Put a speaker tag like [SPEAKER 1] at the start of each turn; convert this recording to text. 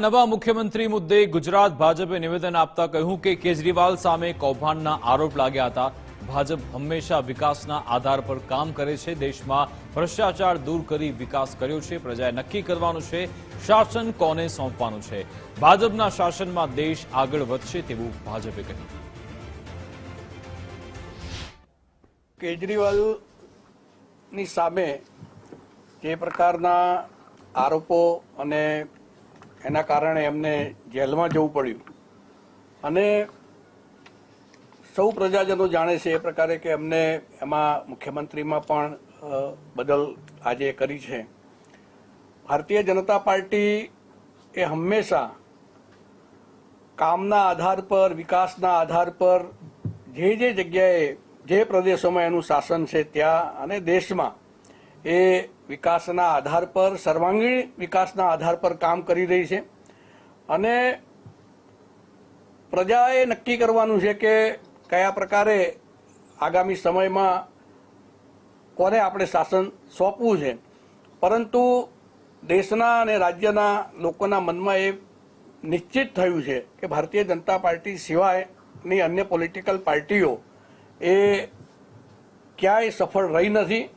[SPEAKER 1] નવા મુખ્યમંત્રી મુદ્દે ગુજરાત ભાજપે નિવેદન આપતા કહ્યું કે કેજરીવાલ સામે કૌભાંડના આરોપ લાગ્યા હતા. ભાજપ હંમેશા વિકાસના આધાર પર કામ કરે છે. દેશમાં ભ્રષ્ટાચાર દૂર કરી વિકાસ કર્યો છે. પ્રજાએ નક્કી કરવાનું છે, શાસન કોને સોંપવાનું છે? ભાજપના શાસનમાં દેશ આગળ વધશે તેવું ભાજપે કહ્યું.
[SPEAKER 2] કેજરીવાલની સામે જે પ્રકારના આરોપો અને એના કારણે એમને જેલમાં જવું પડ્યું. અને સૌ પ્રજાજનો જાણે છે એ પ્રકારે કે એમને એમાં મુખ્યમંત્રીમાં પણ બદલ આજે કરી છે. ભારતીય જનતા પાર્ટી એ હંમેશા કામના આધાર પર, વિકાસના આધાર પર, જે જે જગ્યાએ, જે પ્રદેશોમાં એનું શાસન છે ત્યાં અને દેશમાં એ વિકાસના આધાર પર સર્વાંગીણ વિકાસના આધાર પર કામ કરી રહી છે. અને પ્રજાએ નક્કી કરવાનું છે કે કયા પ્રકારે આગામી સમયમાં કોને આપણે શાસન સોંપવું છે. પરંતુ દેશના અને રાજ્યના લોકોના મનમાં એ નિશ્ચિત થયું છે કે ભારતીય જનતા પાર્ટી સિવાયની અન્ય પોલિટિકલ પાર્ટીઓ એ ક્યાંય સફળ રહી નથી.